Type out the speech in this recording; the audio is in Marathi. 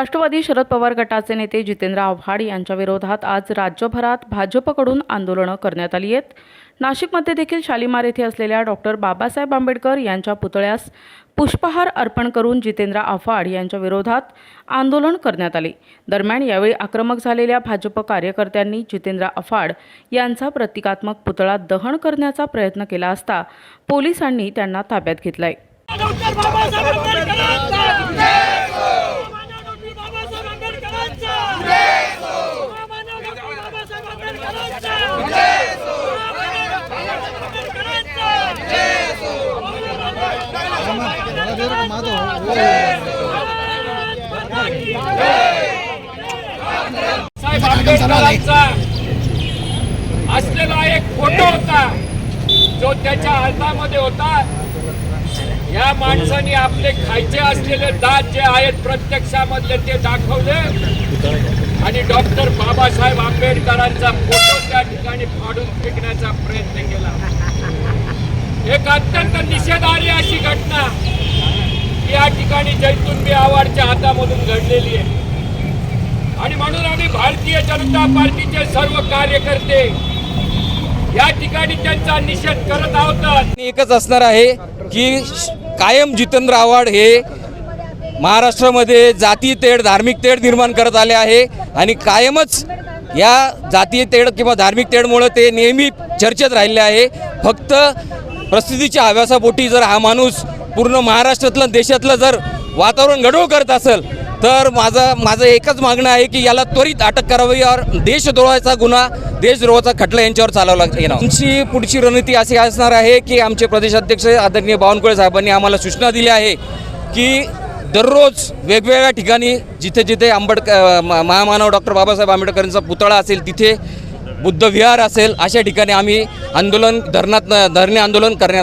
राष्ट्रवादी शरद पवार गटाचे नेते जितेंद्र आव्हाड यांच्या विरोधात आज राज्यभरात भाजपकडून आंदोलनं करण्यात आली आहेत. नाशिकमध्ये देखील शालिमार येथे असलेल्या डॉक्टर बाबासाहेब आंबेडकर यांच्या पुतळ्यास पुष्पहार अर्पण करून जितेंद्र आव्हाड यांच्या विरोधात आंदोलन करण्यात आले. दरम्यान यावेळी आक्रमक झालेल्या भाजप कार्यकर्त्यांनी जितेंद्र आव्हाड यांचा प्रतिकात्मक पुतळा दहन करण्याचा प्रयत्न केला असता पोलिसांनी त्यांना ताब्यात घेतलाय डॉक्टर बाबासाहेब आंबेडकरांचा मानव डॉक्टर बाबासाहेब आंबेडकरांचा मानव डॉक्टर बाबासाहेब आंबेडकरांचा मानव डॉक्टर बाबासाहेब साहेब आंबेडकरांचा असलेला एक फोटो होता जो त्याच्या हातामध्ये होता या माणसाने आपले खायचे असलेले दात जे आहेत प्रत्यक्षामधले ते दाखवले आणि डॉक्टर बाबासाहेब आंबेडकरांचा फोटो त्या ठिकाणी फाडून फेकण्याचा प्रयत्न केला एक अत्यंत निषेधार्ह या ठिकाणी जैतूनबी आवाडच्या हातामधून घडलेली आहे. आणि म्हणून आम्ही भारतीय जनता पार्टीचे सर्व कार्यकर्ते या ठिकाणी त्यांचा निषेध करत आहोत. एकच असणार आहे की कायम जितेंद्र आव्हाड हे महाराष्ट्रामध्ये जाती तेढ धार्मिक तेढ निर्माण करत आले आहे आणि कायमच या जातीय तेढ किंवा धार्मिक तेढमुळं ते नेहमी चर्चेत राहिले आहे. फक्त प्रसिद्धीच्या हव्यासापोटी जर हा माणूस पूर्ण महाराष्ट्रातलं देशातलं जर वातावरण गडबड करत असेल तर माझं माझं एकच मागणं आहे की याला त्वरित अटक करावी और देशद्रोहाचा गुन्हा देशद्रोहाचा खटला यांच्यावर चालवला येणार आमची पुढची रणनीती अशी असणार आहे की आमचे प्रदेशाध्यक्ष आदरणीय बावनकुळे साहेबांनी आम्हाला सूचना दिल्या आहे की दररोज वेगवेगळ्या ठिकाणी जिथे जिथे आंबेडकर म- महामानव डॉक्टर बाबासाहेब आंबेडकरांचा पुतळा असेल तिथे बुद्धविहार असेल अशा ठिकाणी आम्ही आंदोलन धरणात धरणे आंदोलन करण्यात